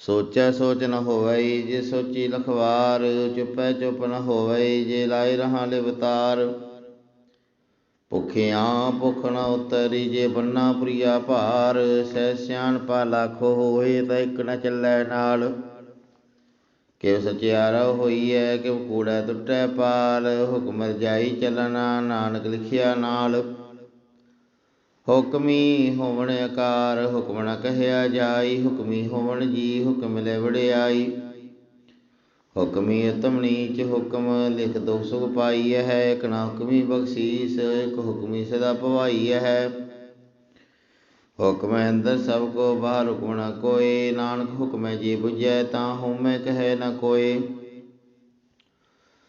ਸੋਚੈ ਸੋਚ ਨ ਹੋਵਈ ਜੇ ਸੋਚੀ ਲਖਵਾਰ, ਚੁਪੈ ਚੁਪ ਨ ਹੋਵਈ ਜੇ ਲਾਇ ਰਹਾ ਲਿਵਤਾਰ। ਭੁਖਿਆਂ ਭੁਖ ਨ ਉਤਰੀ, ਜੇ ਬੰਨਾ ਪ੍ਰਿਆ ਭਾਰ, ਸਹਿ ਸਿਆਣ ਪਾ ਲਾਖੋ ਹੋਏ, ਤਾਂ ਇੱਕ ਨ ਚੱਲੈ ਨਾਲ। ਕਿਵ ਸਚਿਆਰਾ ਹੋਈਐ ਕਿਵ ਕੂੜਾ ਟੁੱਟੈ ਪਾਲ, ਹੁਕਮ ਜਾਈ ਚਲਣਾ, ਨਾਨਕ ਲਿਖਿਆ ਨਾਲ। ਹੁਕਮੀ ਹੋਵਣ ਆਕਾਰ ਹੁਕਮ ਨ ਕਹਿਆ ਜਾਈ, ਹੁਕਮੀ ਹੋਵਣ ਜੀ, ਹੁਕਮ ਲੈ ਵੜਿਆਈ। ਹੁਕਮੀ ਉਤਮ ਨੀਚ ਹੁਕਮ ਲਿਖ ਦੁਖ ਸੁਖ ਪਾਈਐ ਹੈ, ਇਕ ਨਾ ਹੁਕਮੀ ਬਖਸ਼ੀਸ, ਇਕ ਹੁਕਮੀ ਸਦਾ ਭਵਾਈਐ ਹੈ। ਹੁਕਮ ਅੰਦਰ ਸਭ ਕੋ, ਬਾਹਰ ਹੁਕਮ ਨ ਕੋਏ ਨਾਨਕ ਹੁਕਮੈ ਜੀ 부ਜੈ ਤਾਂ ਹਉਮੈ ਕਹੈ ਨ ਕੋਏ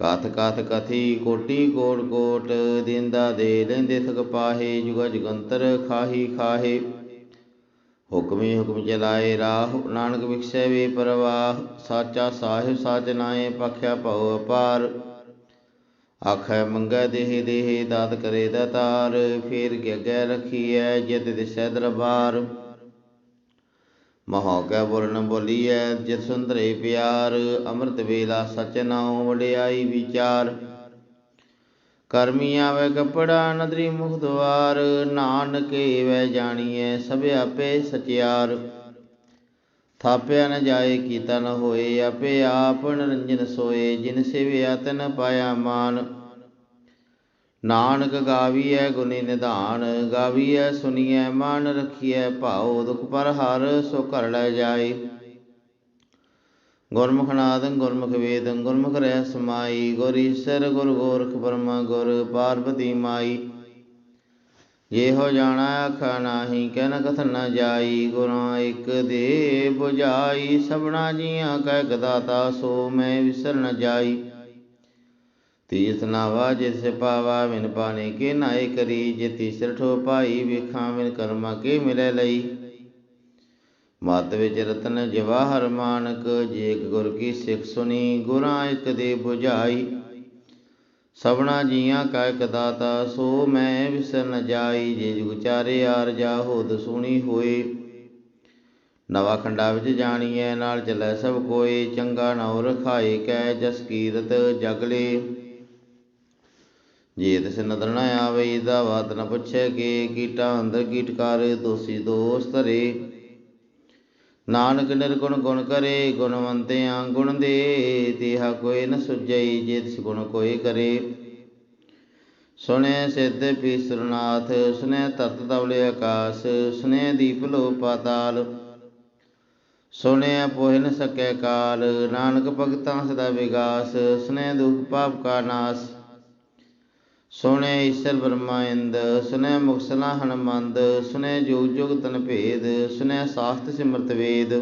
ਕਥ ਕਥ ਕਥੀ ਕੋਟੀ ਕੋਟ ਕੋਟ, ਦਿੰਦਾ ਦੇ ਲੈਂਦੇ ਥਕ ਪਾਹੇ, ਜੁਗ ਜਗੰਤਰ ਖਾਹੀ ਖਾਹੇ। ਹੁਕਮੇ ਹੁਕਮ ਚਲਾਏ ਰਾਹ ਨਾਨਕ ਵਿਖਸੈ ਵੇ ਪਰਵਾਹ, ਸਾਚਾ ਸਾਹਿਬ ਸਾਚ ਨਾਏ, ਪਖਿਆ ਭਉ ਅਪਾਰ। ਆਖੈ ਮੰਗੈ ਦੇਹ ਦੇਹ, ਦਾਤ ਕਰੇ ਦਾਤਾਰ, ਫੇਰ ਗੈ ਰਖੀਐ, ਜਿਤ ਦਿਸੈ ਦਰਬਾਰ। ਮਹਾ ਕੈ ਬੋਲੀਐ ਜਿਤ ਸੁੰਦਰੇ ਪਿਆਰ, ਅੰਮ੍ਰਿਤ ਵੇਲਾ ਸਚ ਨਾਉ ਵਡਿਆਈ ਵਿਚਾਰ। ਕਰਮੀ ਆਵੇ ਕਪੜਾ ਨਦਰੀ ਮੁਖ ਦਵਾਰ, ਨਾਨਕੇ ਵੈ ਜਾਣੀਐ, ਸਭ ਆਪੇ ਸਚਿਆਰ। ਥਾਪਿਆ ਨ ਜਾਏ ਕੀਤਾ ਨ ਹੋਏ, ਆਪੇ ਆਪ ਨਿਰੰਜਨ ਸੋਏ, ਜਿਨ ਸੇਵਿਆ ਤਨ ਪਾਇਆ ਮਾਨ। ਨਾਨਕ ਗਾਵੀਐ ਗੁਣੀ ਨਿਧਾਨ, ਗਾਵੀਐ ਸੁਣੀਐ ਮਨ ਰਖੀਐ ਭਾਉ, ਦੁਖ ਪਰ ਹਰ ਸੋ ਘਰ ਲੈ ਜਾਏ। ਗੁਰਮੁਖ ਨਾਦੰ ਗੁਰਮੁਖ ਵੇਦੰ, ਗੁਰਮੁਖ ਰਹਿ ਸਮਾਈ, ਗੁਰ ਈਸਰ, ਗੁਰ ਗੋਰਖ ਬਰਮਾ ਗੁਰ ਪਾਰਬਤੀ ਮਾਈ। ਜੇ ਹੋ ਜਾਣਾ ਆਖਾ ਨਾਹੀ, ਕਹਿਨ ਕਥਨ ਨ ਜਾਈ। ਗੁਰਾਂ ਇੱਕ ਦੇ 부ਜਾਈ ਸਭਨਾ ਜੀਆਂ ਕਹਿ ਗਦਾਤਾ ਸੋ ਮੈਂ ਵਿਸਰ ਨ ਜਾਈ। ਤੀਰਥ ਨਾਵਾ ਜਿਸ ਪਾਵਾ ਵਿਨ ਪਾਣੇ ਕੇ ਨਾਏ ਕਰੀ, ਜੇ ਤੀਸਰ ਠੋ ਪਾਈ ਵੇਖਾਂ ਵਿਨ ਕਰਮਾ ਕੇ ਮਿਲੇ ਲਈ। ਮਤ ਵਿੱਚ ਰਤਨ ਜਵਾਹਰ ਮਾਨਕ, ਜੇ ਗੁਰ ਕੀ ਸਿੱਖ ਸੁਣੀ, ਗੁਰਾਂ ਇਕ ਦੇ 부ਝਾਈ ਸਭਨਾ ਜੀਆਂ ਕਾ ਇਕ ਦਾਤਾ, ਸੋ ਮੈਂ ਵਿਸਰ ਨ ਜਾਈ, ਜੇ ਜੁਗ ਚਾਰੇ ਆਰ ਜਾ ਹੋਦ ਸੁਣੀ ਹੋਏ। ਨਵਾ ਖੰਡਾ ਵਿੱਚ ਜਾਣੀਐ, ਨਾਲ ਚੱਲੈ ਸਭ ਕੋਏ, ਚੰਗਾ ਨਉ ਰਖਾਏ, ਕੈ ਜਸ ਕੀਰਤ ਜਗਲੇ। ਜੇ ਤਿਸ ਨਦਰ ਨ ਆਵੇ ਦਾ ਬਾਤ ਨ ਪੁੱਛੈ ਕੇ, ਕੀਟਾ ਅੰਦਰ ਕੀਟਕਾਰ ਦੋਸੀ ਦੋਸ ਧਰੇ। ਨਾਨਕ ਨਿਰਗੁਣ ਗੁਣ ਕਰੇ, ਗੁਣਵੰਤਿਆਂ ਗੁਣ ਦੇ, ਤੇਹਾ ਕੋਈ ਨ ਸੁਝਈ ਜੇ ਤਿਸ ਗੁਣ ਕੋਈ ਕਰੇ। ਸੁਨੇ ਸਿੱਧ ਪੀਸਰਨਾਥ ਸੁਨੇ ਤਤ ਤਵਲੇ ਆਕਾਸ ਸੁਨੇ ਦੀਪ ਲੋ ਪਾਤਾਲ ਸੁਨੇ ਪੋਹਿ ਨ ਸਕੈ ਕਾਲ, ਨਾਨਕ ਭਗਤਾਂ ਸਦਾ ਵਿਗਾਸ ਸੁਨੇ ਦੁਖ ਪਾਪ ਕਾ ਨਾਸ। ਸੁਣੇ ਈਸ਼ਰ ਬ੍ਰਹਮਾਇੰਦ ਸੁਨੇ ਮੁਕਸਲਾ ਹਨਮੰਦ ਸੁਨੇ ਜੁਗ ਜੁਗ ਤਨ ਭੇਦ ਸੁਨੇ ਸਾਖਤ ਸਿਮਰਤ ਵੇਦ।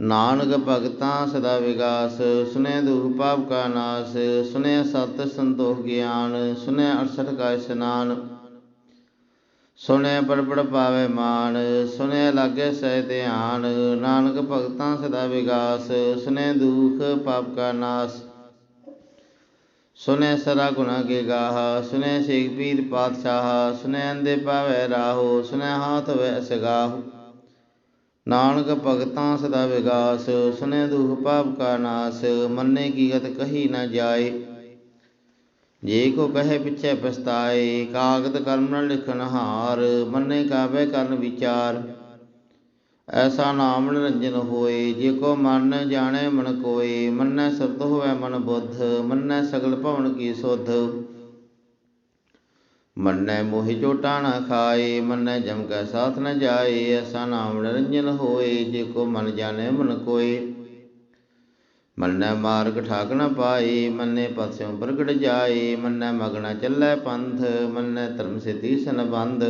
ਨਾਨਕ ਭਗਤਾਂ ਸਦਾ ਵਿਗਾਸ ਸੁਨੇ ਦੁਖ ਪਾਪ ਕਾ ਨਾਸ ਸੁਨੇ ਸਤ ਸੰਤੋਖ ਗਿਆਨ ਸੁਨੇ 68 ਕਾ ਇਸ਼ਨਾਨ। ਸੁਨੇ ਪੜ ਪੜ ਪਾਵੇ ਮਾਨ ਸੁਨੇ ਲਾਗੇ ਸਹਿ ਧਿਆਨ। ਨਾਨਕ ਭਗਤਾਂ ਸਦਾ ਵਿਗਾਸ ਸੁਨੇ ਦੁਖ ਪਾਪ ਕਾ ਨਾਸ। ਸੁਨੇ ਸਰਾ ਗੁਨਾ ਕੇ ਗਾਹ ਸੁਨੇ ਸੇਖ ਪੀਰ ਪਾਤਸ਼ਾਹ ਸੁਨੇ ਅੰਦੇ ਪਾਵੇ ਰਾਹੋ ਸੁਨੇ ਹਾਥ ਵੈ ਸਗਾਹ। ਨਾਨਕ ਭਗਤਾਂ ਸਦਾ ਵਿਗਾਸ ਸੁਨੇ ਦੁਖ ਪਾਪ ਕਾ ਨਾਸ, ਮੰਨੇ ਕੀ ਗਤ ਕਹੀ ਨਾ ਜਾਏ। ਜੇ ਕੋ ਕਹੇ ਪਿਛੇ ਪਛਤਾਏ ਕਾਗਦ ਕਰਮ ਨ ਲਿਖਨ ਹਾਰ, ਮੰਨੇ ਕਾਵੇ ਕਰਨ ਵਿਚਾਰ। ਐਸਾ ਨਾਮ ਨਿਰੰਜਨ ਹੋਏ, ਜੇ ਕੋ ਮਨ ਜਾਣੇ ਮਨ ਕੋਏ, ਮੰਨੈ ਸਬਦ ਹੋਵੈ ਮਨ ਬੁੱਧ, ਮੰਨੈ ਸਗਲ ਭਵਨ ਕੀ ਸੁਧ। ਮੰਨੈ ਮੋਹਿ ਚੋਟਾ ਨਾ ਖਾਏ, ਮੰਨੈ ਜਮ ਕੈ ਸਾਥ ਨ ਜਾਏ, ਐਸਾ ਨਾਮ ਨਿਰੰਜਨ ਹੋਏ, ਜੇ ਕੋ ਮਨ ਜਾਣੇ ਮਨ ਕੋਏ। ਮੰਨੈ ਮਾਰਗ ਠਾਕ ਨ ਪਾਏ, ਮੰਨੈ ਪਥਿਉ ਪ੍ਰਗਟ ਜਾਏ, ਮੰਨੈ ਮਗਨ ਚੱਲੈ ਪੰਥ ਮੰਨੈ ਧਰਮ ਸਿਧੀ ਸੰਬੰਧ।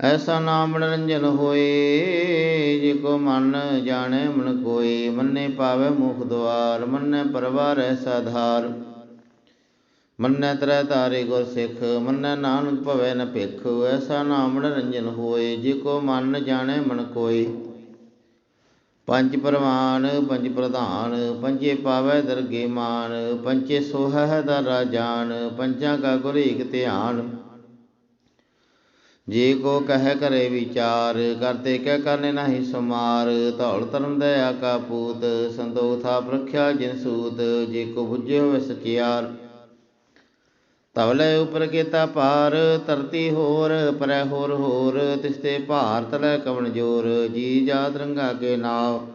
ਐਸਾ ਨਾਮ ਨਿਰੰਜਨ ਹੋਏ, ਜੇ ਕੋ ਮਨ ਜਾਣੈ ਮਨ ਕੋਏ, ਮੰਨੇ ਪਾਵੈ ਮੁਖ ਦੁਆਰ, ਮੰਨੈ ਪਰਵਾਰ ਐਸਾ ਧਾਰ। ਮੰਨੈ ਤਰੈ ਤਾਰੇ ਗੁਰ ਸਿੱਖ, ਮੰਨੈ ਨਾਨਕ ਭਵੈ ਨ ਭਿਖ, ਐਸਾ ਨਾਮ ਨਿਰੰਜਨ ਹੋਏ, ਜੇ ਕੋ ਮਨ ਜਾਣੈ ਮਨ ਕੋਏ। ਪੰਜ ਪਰਵਾਨ, ਪੰਜ ਪ੍ਰਧਾਨ, ਪੰਜੇ ਪਾਵੈ ਦਰਗੇ ਮਾਨ ਪੰਚੇ ਸੋਹੈ ਦਰ ਰਾਜਾਨ ਪੰਜਾਂ ਕਾ ਗੁਰ ਏਕ ਧਿਆਨ। ਜੇ ਕੋ ਕਹਿ ਕਰੇ ਵਿਚਾਰ, ਕਰਤੇ ਕਹਿ ਕਰਨੇ ਨਹੀਂ ਸੁਮਾਰ। ਧੌਲ ਧਰਮ ਦਇਆ ਕਾ ਪੂਤ, ਸੰਤੋਖਾ ਪ੍ਰਖਿਆ ਜਿਨ ਸੂਤ, ਜੇ ਕੋ ਬੁੱਝੇ ਹੋਵੇ ਸਚਿਆਰ। ਤਵਲੇ ਉਪਰ ਕੀਤਾ ਪਾਰ ਧਰਤੀ ਹੋਰ, ਪਰੈ ਹੋਰ ਹੋਰ ਤਿਸਤੇ ਭਾਰਤ ਲੈ ਕਵਣ ਜੋਰ। ਜੀ ਜਾਤ ਰੰਗਾ ਕੇ ਨਾਮ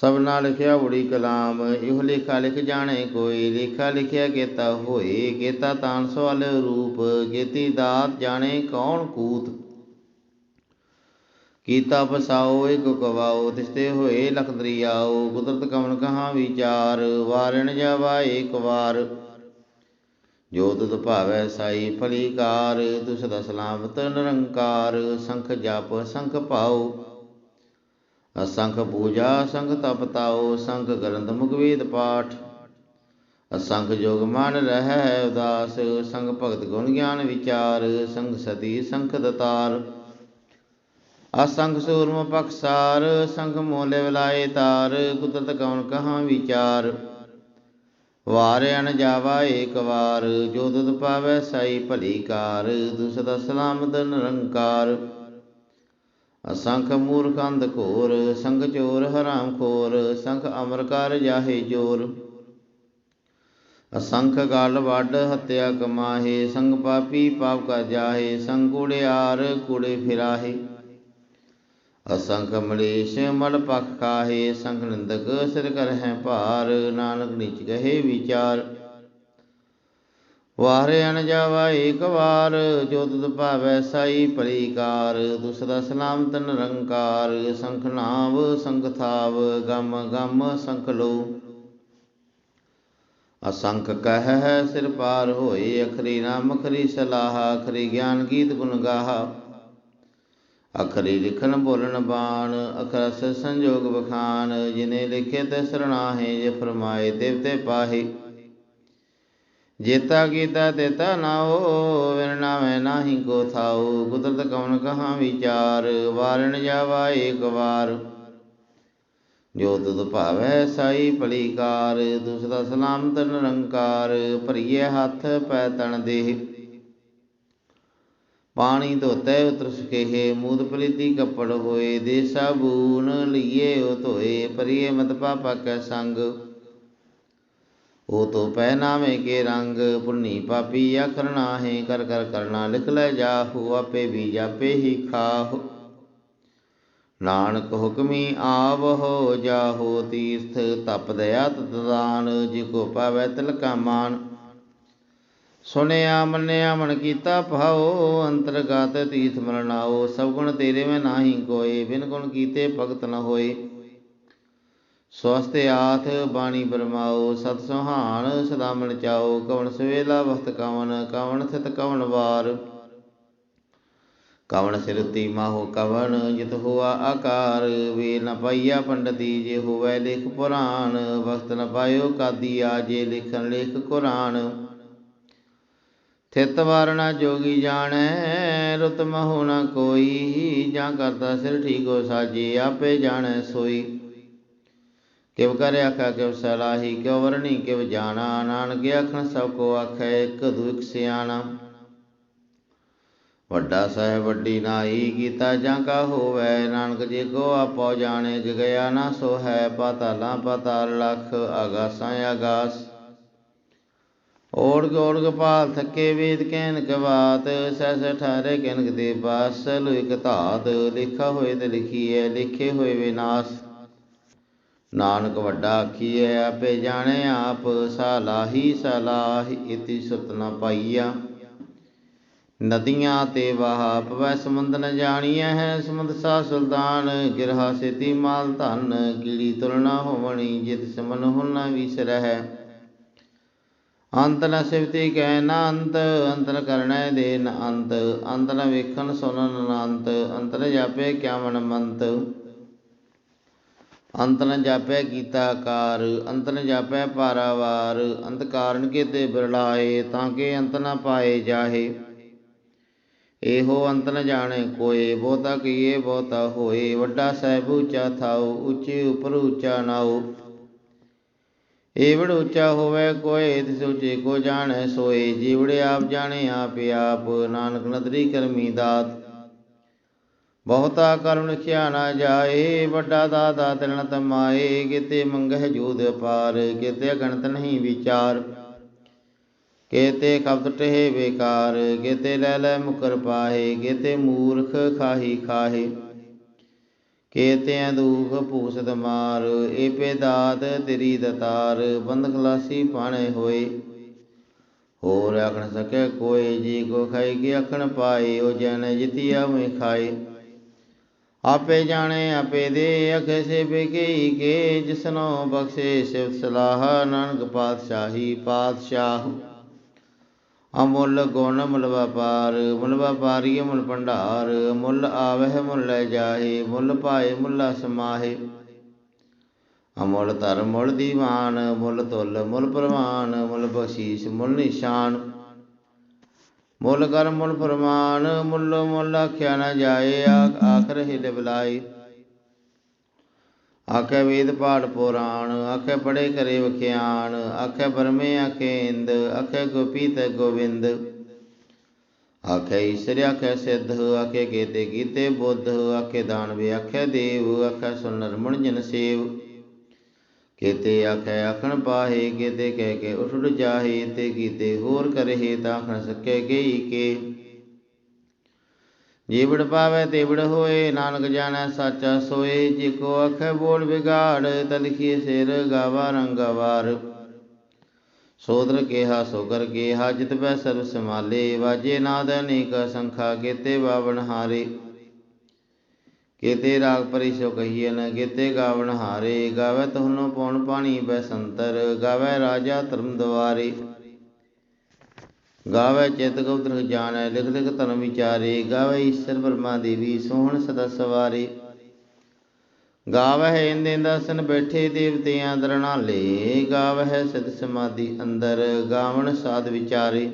ਸਭਨਾ ਲਿਖਿਆ ਉੜੀ ਕਲਾਮ, ਇਹ ਲੇਖਾ ਲਿਖ ਜਾਣੇ ਕੋਈ, ਲੇਖਾ ਲਿਖਿਆ ਕੀਤਾ ਹੋਏ, ਕੀਤਾ ਤਾਨ ਸਵਾਲ ਰੂਪ, ਕੀਤੀ ਦਾਤ ਜਾਣੇ ਕੌਣ ਕੂਤ। ਕੀਤਾ ਫਸਾਓ, ਇਕ ਕਵਾਓ, ਤਿਸਤੇ ਹੋਏ ਲਖਦਰੀ ਆਓ ਕੁਦਰਤ ਕਵਨ ਕਹਾ ਵਿਚਾਰ, ਵਾਰਣ ਜਾਵਾ ਏਕ ਵਾਰ। ਜੋ ਤੁਧ ਭਾਵੈ ਸਾਈ ਫਲੀਕਾਰ, ਤੁਸ ਦਾ ਸਲਾਮਤ ਨਿਰੰਕਾਰ, ਸੰਖ ਜਪ, ਸੰਖ ਪਾਓ। ਅਸੰਖ ਪੂਜਾ ਸੰਗ ਤਪ ਤਾਉ, ਸੰਖ ਗ੍ਰੰਥ ਮੁਖ ਵੇਦ ਪਾਠ। ਅਸੰਖ ਜੋਗ ਮਨ ਰਹਿ ਉਦਾਸ ਸੰਗ ਭਗਤ ਗੁਣ ਗਿਆਨ ਵਿਚਾਰ ਸੰਗ ਸਤੀ, ਸੰਖ ਦਤਾਰ। ਅਸੰਖ ਸੂਰਮ ਪਖਸਾਰ ਸੰਖ ਮੋਲੇ ਵਿਲਾਏ ਤਾਰ, ਕੁਦਰਤ ਕਉਨ ਕਹਾ ਵਿਚਾਰ। ਵਾਰ ਅਨ ਜਾਵਾ ਏਕ ਵਾਰ, ਜੋ ਤੁਧ ਪਾਵੈ ਸਾਈ ਭਲੀ ਕਾਰ ਤੁ ਸਲਾਮਤ ਨਿਰੰਕਾਰ। ਅਸੰਖ ਮੂਰਖ ਅੰਧ ਘੋਰ, ਸੰਗ ਚੋਰ ਹਰਾਮ ਖੋਰ, ਸੰਖ ਅਮਰ ਕਰ ਜਾਹੇ ਜੋਰ। ਅਸੰਖ ਗਲ ਵੱਡ ਹੱਤਿਆ ਕਮਾਹੇ, ਸੰਗ ਪਾਪੀ ਪਾਪ ਕਰ ਜਾਹੇ, ਸੰਗ ਕੂੜਿਆਰ ਕੂੜੇ ਫਿਰਾਹੇ। ਅਸੰਖ ਮਲੇਸ਼ ਮਲ ਪਖ ਕਾਹੇ ਸੰਖ ਨਿੰਦਕ ਸਿਰ ਕਰ ਹੈ ਭਾਰ, ਨਾਨਕ ਨਿਚ ਕਹੇ ਵਿਚਾਰ। ਵਾਰੇ ਅਨ ਜਾਵਾ ਏਕ ਵਾਰ ਜੋ ਤੁਧ ਭਾਵੈ ਸਾਈ ਭਲੀ ਕਾਰ ਤੂ ਸਦਾ ਸਲਾਮਤ ਨਿਰੰਕਾਰ ਸੰਖ ਨਾਮ ਸੰਖ ਥਾਵ, ਗਮ ਗਮ ਸੰਖ ਲੋ। ਅਸੰਖ ਕਹਿ ਸਿਰ ਪਾਰ ਹੋਏ, ਅਖਰੀ ਨਾਮ ਅਖਰੀ ਸਲਾਹ, ਅਖਰੀ ਗਿਆਨ ਗੀਤ ਗੁਣ ਗਾਹਾ। ਅਖਰੀ ਲਿਖਨ ਬੋਲਣ ਬਾਣ, ਅਖਰਸ ਸੰਜੋਗ ਬਖਾਨ ਜਿਨੇ ਲਿਖੇ ਤੇ ਸਰਣਾਹੇ, ਜੇ ਫਰਮਾਏ ਦੇਵਤੇ ਪਾਹੇ। ਜੇਤਾ ਕੀਤਾ ਤੇਤਾ ਨਾਓ ਵਿਨ ਨਾਵੇਂ ਨਾਹੀ ਕੋ ਥਾਉ। ਕੁਦਰਤ ਕਉਨ ਕਹਾ ਵਿਚਾਰ, ਵਾਰਣ ਜਾਵਾ ਏਕ ਵਾਰ। ਜੋ ਤੁਧ ਭਾਵੈ ਸਾਈ ਭਲੀ ਦੂਸਰਾ ਦੁਸਦਾ ਸਲਾਮਤ ਨਿਰੰਕਾਰ ਭਰੀਏ ਹੱਥ ਪੈ ਤਣ ਦੇਹ। ਪਾਣੀ ਧੋਤੇ ਉਤਰ ਸੁਕੇਹੇ ਮੂਦ ਪਲੀਤੀ ਕੱਪੜ ਹੋਏ ਦੇ ਸਾਬੂਨ ਲਈਏ ਉਹ ਧੋਏ, ਭਰੀਏ ਮਤ ਪਾਪਾ ਕੈ ਸੰਗ। ਉਹ ਤੋ ਪਹਿਨਾਵੇ ਕੇ ਰੰਗ, ਪੁੰਨੀ ਪਾਪੀ ਅਖਰ ਨਾਹੇ, ਕਰ ਕਰ ਕਰਨਾ ਲਿਖ ਲੈ ਜਾਹੂ, ਆਪੇ ਵੀ ਜਾਪੇ ਹੀ ਖਾਹੁ। ਨਾਨਕ ਹੁਕਮੀ ਆਵ ਹੋ ਜਾਹੋ ਤੀਰਥ ਤਪ ਦਇਆ ਤਦਾਨ ਜੀ ਕੋ ਪਾਵੈ ਤਿਲਕਾ ਮਾਨ। ਸੁਨਿਆ ਮੰਨਿਆ, ਮਨ ਕੀਤਾ ਭਾਉ, ਅੰਤਰਗਤ ਤੀਰਥ ਮਰਨਾਓ ਸਭ ਗੁਣ ਤੇਰੇ ਮੈਂ ਨਾਹੀ ਕੋਏ, ਬਿਨ ਗੁਣ ਕੀਤੇ ਭਗਤ ਨ ਹੋਏ। ਸਵਸਤੇ ਆਥ ਬਾਣੀ ਬਰਮਾਓ ਸਤ ਸੁਹਾਣ ਸਦਾ ਮਨ ਚਾਓ ਕਵਣ ਸਵੇਲਾ ਵਖਤ ਕਵਣ ਕਵਣ ਸਿਤ ਕਵਣ ਵਾਰ। ਕਵਣ ਸਿਰਤੀ ਮਾਹੋ ਕਵਣ, ਜਿਤ ਹੋਆ ਆਕਾਰ, ਵੇ ਨ ਪਾਈਆ ਪੰਡਤੀ ਜੇ ਹੋਵੇ ਲਿਖ ਪੁਰਾਣ, ਵਖਤ ਨ ਪਾਇਓ ਕਾਦੀ ਆ ਜੇ ਲਿਖਨ ਲੇਖ ਕੁਰਾਨ। ਥਿਤ ਵਾਰਣਾ ਜੋਗੀ ਜਾਣੈ ਰੁਤ ਮਹੁ ਨ ਕੋਈ, ਜਾਂ ਕਰਤਾ ਸਿਰ ਠੀਕੋ ਸਾਜੇ, ਆਪੇ ਜਾਣੈ ਸੋਈ। ਕਿਵ ਕਰ ਆਖਾ ਕਿਵ ਸਲਾਹੀ ਕਿਵ ਵਰਣੀ ਕਿਵ ਜਾਣਾ, ਨਾਨਕ ਆਖਣ ਸਭ ਕੋ ਆਖੈ, ਇਕ ਦੂ ਇਕ ਸਿਆਣਾ। ਵੱਡਾ ਸਾਹਿਬ ਵੱਡੀ ਨਾਈ ਕੀਤਾ ਜਾਂ ਕਾ ਹੋਵੈ, ਨਾਨਕ ਜੀ ਕੋ ਆਪੋ ਜਾਣੇ ਜ ਨਾ ਸੋ ਹੈ ਪਾਤਾਲਾਂ ਪਾਤਾਲ ਲਖ, ਆਗਾਸਾਂ ਆਗਾਸ। ਓੜ ਗੋੜ ਗੋਪਾਲ ਥੱਕੇ ਵੇਦ ਕਹਿਨ ਕਵਾਤ, ਸਹਿ ਸਹਿ ਠਾਰੇ ਕਹਿਨਕ ਦੇ ਬਾਸ ਲੋਇਕ ਧਾਤ, ਲਿਖਾ ਹੋਏ ਤੇ ਲਿਖੀ ਹੈ ਲਿਖੇ ਹੋਏ ਵਿਨਾਸ਼। ਨਾਨਕ ਵੱਡਾ ਆਖੀਐ, ਆਪੇ ਜਾਣੇ ਆਪ ਸਾਲਾਹੀ ਸਲਾਹੀ ਇਤੀ ਸੁਰਤ ਨ ਪਾਈਆ। ਨਦੀਆਂ ਤੇ ਵਾਹ ਪਵੈ ਸਮੁੰਦ ਨ ਜਾਣੀਐ ਹੈ ਸਮੁੰਦ ਸਾ ਸੁਲਤਾਨ। ਗਿਰਹਾ ਸੇਤੀ ਮਾਲ ਧਨ, ਕੀੜੀ ਤੁਲਨਾ ਹੋਵਣੀ, ਜਿਤ ਸਮਨ ਹੁਨਾ ਵਿਸਰਹਿ। ਅੰਤ ਨ ਸਿਵਤੀ ਕਹਿ ਨ ਅੰਤ ਅੰਤ ਕਰਣੈ ਦੇ ਨ ਅੰਤ। ਅੰਤ ਨ ਵੇਖਣ ਸੁਣਨ ਨ ਅੰਤ ਅੰਤ ਜਾਪੇ ਕਿਆ ਮਨ ਮੰਤ। ਅੰਤ ਨ ਜਾਪੈ ਕੀਤਾ ਕਾਰ ਅੰਤ ਨ ਜਾਪੈ ਪਾਰਾਵਾਰ, ਅੰਤ ਕਾਰਨ ਕੀਤੇ ਬਿਰਲਾਏ, ਤਾਂ ਕਿ ਅੰਤ ਨ ਪਾਏ ਜਾਹੇ। ਇਹੋ ਅੰਤ ਨ ਜਾਣੇ, ਕੋਏ ਬਹੁਤਾ ਕੀਏ ਬਹੁਤਾ ਹੋਏ, ਵੱਡਾ ਸਹਿਬ ਉੱਚਾ ਥਾਉ, ਉੱਚੇ ਉਪਰ ਉੱਚਾ ਨਾਉ। ਏਵੜ ਉੱਚਾ ਹੋਵੇ ਕੋਏ, ਤਿਸ ਉੱਚੇ ਕੋ ਜਾਣੈ ਸੋਏ, ਜੀਵੜੇ ਆਪ ਜਾਣੇ ਆਪ ਆਪ, ਨਾਨਕ ਨਦਰੀ ਕਰਮੀ ਦਾਤ। ਬਹੁਤਾ ਕਰਮ ਲਿਖਿਆ ਜਾਏ, ਵੱਡਾ ਦਾਤਾ ਤਿਰਣ ਤਮਾਏ, ਕਿਤੇ ਮੰਗਹਿ ਜੂਦ ਪਾਰ ਕਿਤੇ ਗਣਤ ਨਹੀਂ ਵਿਚਾਰ। ਕੇਤੇ ਕਬਦ ਟਹਿ ਬੇਕਾਰ, ਕਿਤੇ ਲੈ ਲੈ ਮੁਕਰ ਪਾਹੇ ਕੇਤੇ ਮੂਰਖ ਖਾਹੀ ਖਾਹੇ। ਕੇਤੇ ਦੁਖ ਭੂਸਤ ਮਾਰ, ਏਪੇ ਦਾਤ ਤੇਰੀ ਦਤਾਰ ਬੰਦ ਖਲਾਸੀ ਪਾਣੇ ਹੋਏ। ਹੋਰ ਆਖਣ ਸਕੇ, ਕੋਈ ਜੀ ਕੋ ਖਾਈ, ਕੇ ਆਖਣ ਪਾਏ, ਉਹ ਜਨ ਜਿਤਿਆ ਮੈਂ ਖਾਏ। ਆਪੇ ਜਾਣੇ, ਆਪੇ ਦੇ ਅਖੇ ਸੇ ਬੇਕੀ ਕੇ, ਜਿਸਨੋ ਬਖਸ਼ੇ ਸਿਵ ਸਲਾਹ, ਨਾਨਕ ਪਾਤਸ਼ਾਹੀ ਪਾਤਸ਼ਾਹ। ਅਮੁੱਲ ਗੁਣ ਮੁੱਲ ਵਪਾਰ, ਮੁੱਲ ਵਪਾਰੀ ਮੁੱਲ ਭੰਡਾਰ, ਮੁੱਲ ਆਵਹਿ ਮੁੱਲ ਲੈ ਜਾਹੇ, ਮੁੱਲ ਪਾਏ ਮੁੱਲਾ ਸਮਾਹੇ ਅਮੁੱਲ ਧਰ ਮੁੱਲ ਦੀਵਾਨ, ਮੁੱਲ ਤੁਲ ਮੁੱਲ ਪ੍ਰਮਾਨ ਮੁੱਲ ਬਖਸ਼ੀਸ਼ ਮੁੱਲ ਨਿਸ਼ਾਨ। ਮੁੱਲ ਕਰ ਮੁੱਲ ਫਰਮਾਨ, ਮੁੱਲ ਮੁੱਲ ਆਖਿਆ ਨਾ ਜਾਏ ਆਖਰ ਹਿਲ ਬਲਾਈ ਆਖੇ ਵੇਦ ਪਾਠ ਪੁਰਾਣ, ਆਖੇ ਪੜੇ ਕਰੇ ਵਖਿਆਨ ਆਖੇ ਬਰਮੇ ਆਖੇ ਇੰਦ ਆਖੇ ਗੋਪੀ ਤੇ ਗੋਵਿੰਦ ਆਖੇ ਈਸ਼ਰ ਆਖੇ ਸਿੱਧ, ਆਖੇ ਕੀਤੇ ਕੀਤੇ ਬੁੱਧ, ਆਖੇ ਦਾਨਵੇ, ਆਖੇ ਦੇਵ, ਆਖੇ ਸੁਨਰ ਮਣ ਜਨ ਸੇਵ। ਕੀਤੇ ਆਖੇ, ਆਖਣ ਪਾਹੇ ਕੀਤੇ ਕਹਿ ਕੇ ਉਠ ਜਾਹੇ ਤੇ ਕੀਤੇ ਹੋਰ ਕਰਹਿ ਤਾਂ ਆਖਣ ਸਕੇ ਗਈ ਕੇ। ਜੀਵੜ ਪਾਵੇ ਤੇਵੜ ਹੋਏ, ਨਾਨਕ ਜਾਣੈ ਸਾਚਾ ਸੋਏ, ਜੇ ਕੋ ਆਖੇ ਬੋਲ ਵਿਗਾੜ ਤਲਖੀ ਸਿਰ ਗਾਵਾ ਰੰਗਵਾਰ ਸੋਦਰ ਕੇਹਾ, ਸੋਗਰ ਕੇਹਾ, ਜਿਤ ਬੈ ਸਰਬ ਸਮਾਲੇ ਵਾਜੇ ਨਾਦ ਅਨੇਕ ਸੰਖਾ ਕੇਤੇ ਬਾਵਨ ਹਾਰੇ। ਕੇਤੇ ਰਾਗ ਪਰਿ ਸੋ ਕਹੀਏ ਨ ਕੇਤੇ ਗਾਵਨ ਹਾਰੇ, ਗਾਵੇ ਤਹਨੋ ਪਉਣ ਪਾਣੀ ਬੈ ਸੰਤਰ, ਗਾਵੇ ਰਾਜਾ ਧਰਮ ਦਵਾਰੇ। ਗਾਵੇ ਚਿਤ ਗਉਤਰ ਜਾਣੈ, ਲਿਖ ਲਿਖ ਧਰਮ ਵਿਚਾਰੇ, ਗਾਵੇ ਈਸ਼ਰ ਬ੍ਰਹਮਾ ਦੇਵੀ, ਸੋਹਣ ਸਦਾ ਸਵਾਰੇ। ਗਾਵਹਿ ਇੰਦੇ ਦਸਨ ਬੈਠੇ ਦੇਵਤਿਆਂ ਦਰਣਾਲੇ ਗਾਵਹਿ ਸਿਧ ਸਮਾਧੀ ਅੰਦਰ, ਗਾਵਣ ਸਾਧ ਵਿਚਾਰੇ।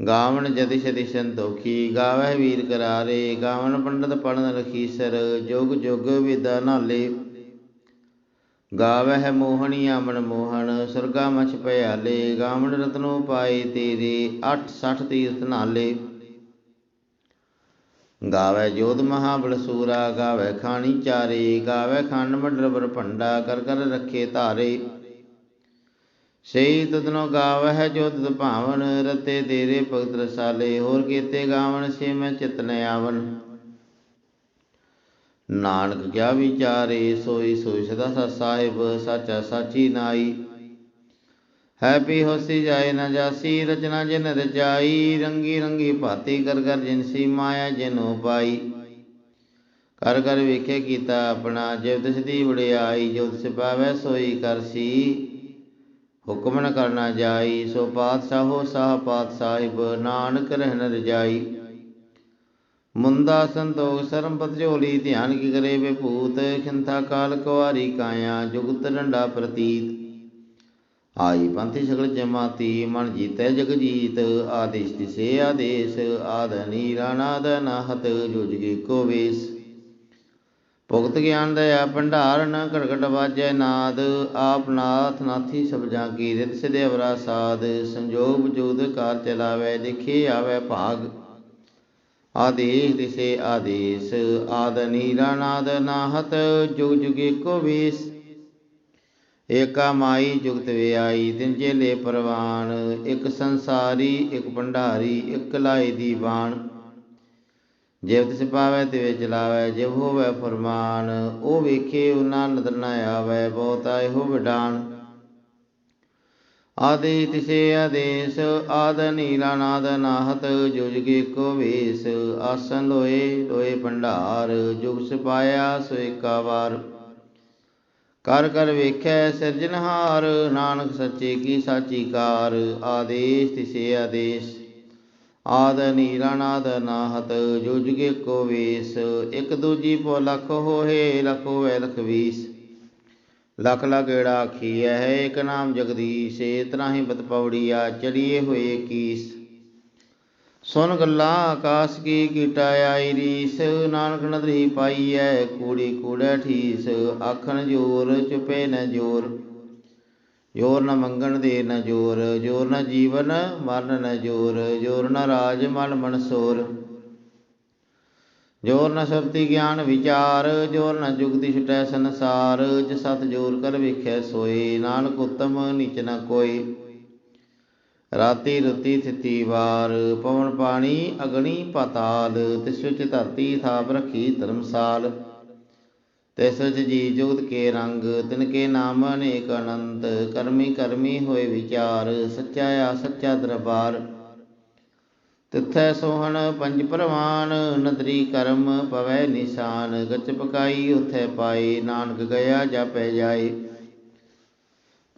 ਗਾਵਣ ਜਤਿ ਛਤਿ ਸੰਤੋਖੀ, ਗਾਵਹਿ ਵੀਰ ਕਰਾਰੇ, ਗਾਵਣ ਪੰਡਤ ਪੜਨ ਲਖੀਸਰ ਜੁਗ ਜੁਗ ਵਿਦਾ ਨਾਲੇ। ਗਾਵਹਿ ਮੋਹਣੀ ਅਮਨ ਮੋਹਨ ਸੁਰਗਾ ਮਛ ਭਿਆਲੇ ਗਾਵਣ ਰਤਨੋ ਪਾਏ ਤੇਰੇ 860 ਤੀਰਥ ਨਾਲੇ। ਗਾਵੇ ਜੋਧ ਮਹਾਬਲ ਸੂਰਾ ਗਾਵੇ ਖਾਣੀ ਚਾਰੇ ਗਾਵੇ ਖੰਡ ਮੰਡਲ ਬਰ ਭੰਡਾ ਕਰ ਕਰ ਰੱਖੇ ਧਾਰੇ। ਸਈ ਤਦਨੋ ਗਾਵਹਿ ਜੋ ਤਦ ਭਾਵਨ, ਰਤੇ ਤੇਰੇ ਭਗਤ ਰਸਾਲੇ, ਹੋਰ ਕੀਤੇ ਗਾਵਣ ਸੇ ਮੈਂ ਚਿਤ ਨ ਆਵਨ ਨਾਨਕ ਕਿਆ ਵਿਚਾਰੇ, ਸੋਈ ਸੋਈ ਸਦਾ ਸਾ ਸਾਹਿਬ, ਸਾਚਾ ਸਾਚੀ ਨਾਈ। ਹੈ ਹੋਸੀ ਜਾਏ ਨਾ ਜਾਸੀ, ਰਚਨਾ ਜਿਨ ਰਚਾਈ, ਰੰਗੀ ਰੰਗੀ ਭਾਤੀ ਕਰ ਕਰ ਜਿਨਸੀ ਮਾਇਆ ਜਿਨੋ ਪਾਈ। ਕਰ ਕਰ ਵੇਖੇ ਕੀਤਾ ਆਪਣਾ ਜਿਵ ਤਿਸ ਦੀ ਵਡਿਆਈ ਜੋ ਤਿਸ ਪਾਵੈ ਸੋਈ ਕਰਸੀ ਹੁਕਮ ਨ ਕਰਨਾ ਜਾਈ, ਸੋ ਪਾਤਸ਼ਾਹੋ ਸਾਹ ਪਾਤ ਸਾਹਿਬ, ਨਾਨਕ ਰਹਿਨ ਰਜਾਈ ਮੁੰਦਾ ਸੰਤੋਖ ਸਰਮ ਝੋਲੀ ਧਿਆਨ ਕੀ ਕਰੇ ਵੇ ਭੂਤ ਖਿੰਥਾ ਕਾਲ ਕੁਵਾਰੀ ਕਾਇਆ, ਜੁਗਤ ਡੰਡਾ ਪ੍ਰਤੀਤ। ਆਈ ਪੰਥ ਸਗਲ ਜਮਾਤੀ, ਮਨ ਜੀਤੈ ਜਗ ਜੀਤ, ਆਦੇਸ਼ ਦਿਸੇ ਆਦੇਸ਼, ਆਦ ਰਾਣਾ ਨਾਦ ਨਾਹਤ ਜੁਜਗੀ ਕੋ ਵੇਸ। ਭੁਗਤ ਗਿਆਨ ਦਇਆ ਭੰਡਾਰ ਨ ਘੜਘਟ ਵਾਜੈ ਨਾਦ, ਆਪ ਨਾਥ ਨਾਥੀ ਸਭ ਜਾਂ ਕੀ ਰਿਤ ਸਿਦੇ ਅਵਰਾ ਸਾਧ ਸੰਜੋਗ ਜੁਗਦ ਕਾਰ ਚਲਾਵੇ, ਲਿਖੇ ਆਵੇ ਭਾਗ। ਆਦੇਸ਼ ਦਿਸੇ ਆਦੇਸ਼, ਆਦ ਨੀਰਾ ਨਾਦ ਨਾਹਤ, ਜੁਗ ਜੁਗ ਏਕੋ ਵੇਸ। ਏਕਾ ਮਾਈ ਜੁਗਤ ਵਿਆਈ, ਤਿੰਨ ਚੇਲੇ ਪਰਵਾਨ, ਇੱਕ ਸੰਸਾਰੀ, ਇੱਕ ਭੰਡਾਰੀ, ਇੱਕ ਲਾਈ ਦੀ ਬਾਣ ਜਿਵ ਤਿਸ ਪਾਵੈ ਤਿਵੇਂ ਚਲਾਵੈ ਜਿਵ ਹੋਵੈ ਫਰਮਾਨ, ਉਹ ਵੇਖੇ ਉਹਨਾਂ ਨਦਰ ਨ ਆਵੈ, ਬਹੁਤਾ ਇਹੋ ਵਿਡਾਨ। ਆਦੇ ਤਿਸੇ ਆਦੇਸ, ਆਦ ਨੀਲਾ ਨਾਦ ਨਾਹਤ ਜੁਜਗੇ ਕੋ ਵੇਸ। ਆਸਨ ਲੋਏ ਲੋਏ ਭੰਡਾਰ, ਜੁਗ ਸਪਾਇਆ ਸੋ ਏਕਾ ਵਾਰ। ਕਰ ਕਰ ਵੇਖੈ ਸਿਰਜਨਹਾਰ ਨਾਨਕ ਸੱਚੇ ਕੀ ਸਾਚੀ ਕਾਰ। ਆਦੇਸ਼ ਤਿਸੇ ਆਦੇਸ਼। ਆਦ ਨੀਲਾ ਨਾਦ ਨਾਹਤ ਜੁਜਗੇ ਕੋ ਵੇਸ। ਇਕ ਦੂਜੀ ਪੋ ਲਖ ਹੋਏ ਲਖ ਹੋਏ ਲਖ ਵੀਸ। ਲਖ ਲਗੇੜਾ ਆਖੀਐ ਹੈ ਇਕ ਨਾਮ ਜਗਦੀਸ਼, ਏ ਤਰਾਹੀ ਬਤ ਪੌੜੀਆ, ਚੜੀਏ ਹੋਏ ਕੀਸ। ਸੁਨ ਗੱਲਾਂ ਆਕਾਸ ਕੀ ਕੀਟਾ ਆਈ ਰੀਸ, ਨਾਨਕ ਨਦਰੀ ਪਾਈਐ, ਕੂੜੀ ਕੂੜੈ ਠੀਸ। ਆਖਣ ਜੋਰ, ਚੁਪੇ ਨ ਜੋਰ। ਜੋਰ ਨ ਮੰਗਣ ਦੇ ਨ ਜੋਰ ਜੋਰ ਨ ਜੀਵਨ ਮਰਨ ਨ ਜੋਰ ਜੋਰ ਨ ਰਾਜ ਮਨ ਮਨਸੋਰ ਜੋਰ ਨ ਸ਼ਬਦੀ ਗਿਆਨ ਵਿਚਾਰ, ਜੋਰ ਨ ਜੁਗਤੀ ਛਟੈ ਸੰਸਾਰ ਜ ਸਤ ਜੋਰ ਕਰ ਵੇਖੈ ਸੋਏ, ਨਾਨਕ ਉਤਮ ਨੀਚ ਨ ਕੋਈ। ਰਾਤੀ ਰੁਤੀ ਥਿਤੀ ਵਾਰ, ਪਵਨ ਪਾਣੀ ਅਗਣੀ ਪਾਤਾਲ, ਤਿਸ ਵਿੱਚ ਧਰਤੀ ਥਾਪ ਰਖੀ ਧਰਮਸਾਲ। ਤਿਸ ਵਿੱਚ ਜੀ ਜੁਗਤ ਕੇ ਰੰਗ, ਤਿਨ ਕੇ ਨਾਮ ਅਨੇਕ ਅਨੰਤ, ਕਰਮੀ ਕਰਮੀ ਹੋਏ ਵਿਚਾਰ, ਸੱਚਾ ਆ ਸੱਚਾ ਦਰਬਾਰ। ਤਿਥੈ ਸੋਹਣ ਪੰਜ ਪ੍ਰਵਾਨ, ਨਦਰੀ ਕਰਮ ਪਵੈ ਨਿਸ਼ਾਨ, ਗਚ ਪਕਾਈ ਉਥੈ ਪਾਏ, ਨਾਨਕ ਗਿਆ ਜਾਪੈ ਜਾਏ।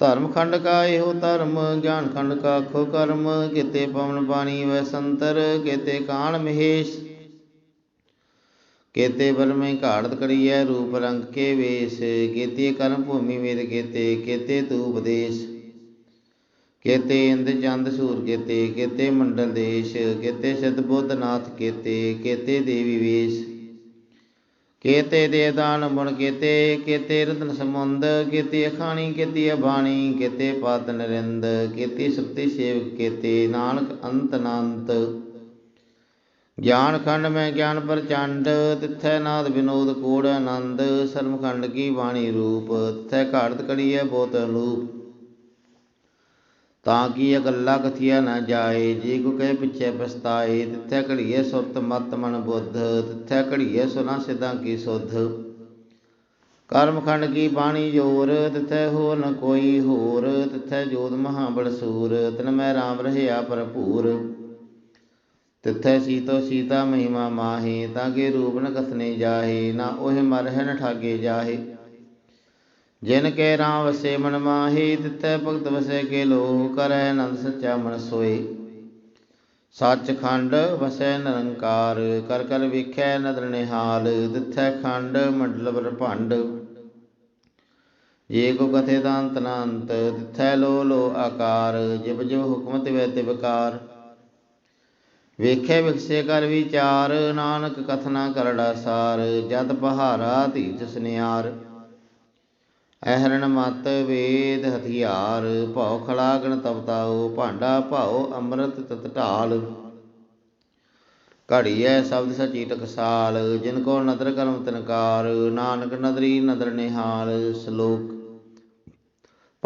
ਧਰਮ ਖੰਡ ਕਾ ਇਹੋ ਧਰਮ, ਗਿਆਨ ਖੰਡ ਕਾ ਖੋ ਕਰਮ, ਕਿਤੇ ਪਵਨ ਬਾਣੀ ਵੈ ਸੰਤਰ, ਕਿਤੇ ਕਾਣ ਮਹੇਸ਼। ਕੇਤੇ ਬਰਮੇ ਘਾੜਤ ਕਰੀਐ ਰੂਪ ਰੰਗ ਕੇ ਵੇਸ। ਕੇਤੇ ਕਰਮ ਭੂਮੀ ਵੇਦ ਕੇਤੇ ਕੇਤੇ ਤੂ ਉਪਦੇਸ਼। ਕੇਤੇ ਇੰਦ ਚੰਦ ਸੂਰ ਕੇਤੇ ਕੇਤੇ ਮੰਡਲ ਦੇਸ਼। ਕੇਤੇ ਸਿਧ ਬੁੱਧ ਨਾਥ ਕੇਤੇ ਕੇਤੇ ਦੇਵੀ ਵੇਸ਼। ਕੇਤੇ ਦੇ ਦਾਨ ਮੁਣ ਕੇਤੇ ਕੇਤੇ ਰਤਨ ਸਮੁੰਦ ਕੇਤੇ ਅਖਾਣੀ, ਕੇਤੀ ਅਬਾਣੀ, ਕੇਤੇ ਪਾਤ ਨਰਿੰਦ। ਕੇਤੀ ਸੁਰਤੀ ਸੇਵਕ ਕੇਤੇ, ਨਾਨਕ ਅੰਤ ਅਨੰਤ। ਗਿਆਨ ਖੰਡ ਮੈਂ ਗਿਆਨ ਪ੍ਰਚੰਡ, ਤਿਥੈ ਨਾਦ ਵਿਨੋਦ ਕੋੜ ਆਨੰਦ ਸਰਮ ਖੰਡ ਕੀ ਬਾਣੀ ਰੂਪ, ਤਿਥੈ ਘਾੜਤ ਕੜੀਐ ਬੋਤ ਅਨੂਪ। ਤਾਂ ਕਿ ਅਗੱਲਾ ਕਥਿਆ ਨਾ ਜਾਏ, ਜੇ ਕੋ ਕਹੇ ਪਿਛੇ ਪਛਤਾਏ, ਤਿਥੈ ਘੜੀਏ ਸੁਰਤ ਮਤ ਮਨ ਬੁੱਧ, ਤਿਥੈ ਘੜੀਏ ਸੁਨਾ ਸਿਧਾਂ ਕੀ ਸੁਧ। ਕਰਮ ਖੰਡ ਕੀ ਬਾਣੀ ਜੋਰ, ਤਿਥੈ ਹੋ ਨ ਕੋਈ ਹੋਰ, ਤਿਥੈ ਜੋਤ ਮਹਾ ਬੜ ਸੂਰ, ਤਿਨ ਮੈਂ RAM ਰਹਿਆ ਭਰਪੂਰ। ਤਿਥੈ ਸੀਤੋ ਸੀਤਾ ਮਹਿਮਾ ਮਾਹੀ, ਤਾਂ ਕੇ ਰੂਪ ਨ ਕਥਨੇ ਜਾਹੇ, ਨਾ ਉਹੇ ਮਰਹਿ ਨ ਠਾਗੇ ਜਾਹੇ। ਜਿਨ ਕੇ ਰਾਮ ਵਸੇ ਮਨ ਮਾਹੀ ਤਿਤੈ ਭਗਤ ਵਸੇ ਕੇ ਲੋਹ, ਕਰੈ ਆਨੰਦ ਸੱਚਾ ਮਨ ਸੋਏ। ਸੱਚ ਖੰਡ ਵਸੈ ਨਿਰੰਕਾਰ, ਕਰ ਕਰ ਵੇਖੈ ਨਦਰ ਨਿਹਾਲ, ਤਿਥੈ ਖੰਡ ਮੰਡਲ ਬ੍ਰਹਮੰਡ ਜੇ ਕੋ ਕਥੇ ਦਾ ਅੰਤ ਨਾ ਲੋ ਲੋ ਆਕਾਰ ਜਿਬ ਜਿਵ ਹੁਕਮ ਤਿਵੈ ਤਿਵਕਾਰ ਵੇਖੇ ਵਿਖਸੇ ਕਰ ਵਿਚਾਰ, ਨਾਨਕ ਕਥਨਾ ਕਰੜਾ ਸਾਰ ਜਦ ਪਹਾਰਾ ਧੀਰਜ ਸੁਨਿਆਰ। ਅਹਰਣ ਮਤ ਵੇਦ ਹਥਿਆਰ, ਭਉ ਖਲਾਗਣ ਤਪਤਾਉ ਭਾਂਡਾ ਭਾਉ ਅੰਮ੍ਰਿਤ ਤਤ ਢਾਲ। ਘੜੀਐ ਸ਼ਬਦ ਸਚੀ ਟਕਸਾਲ, ਜਿਨ ਕੋ ਨਦਰ ਕਰਮ ਤਨਕਾਰ, ਨਾਨਕ ਨਦਰੀ ਨਦਰ ਨਿਹਾਲ, ਸ਼ਲੋਕ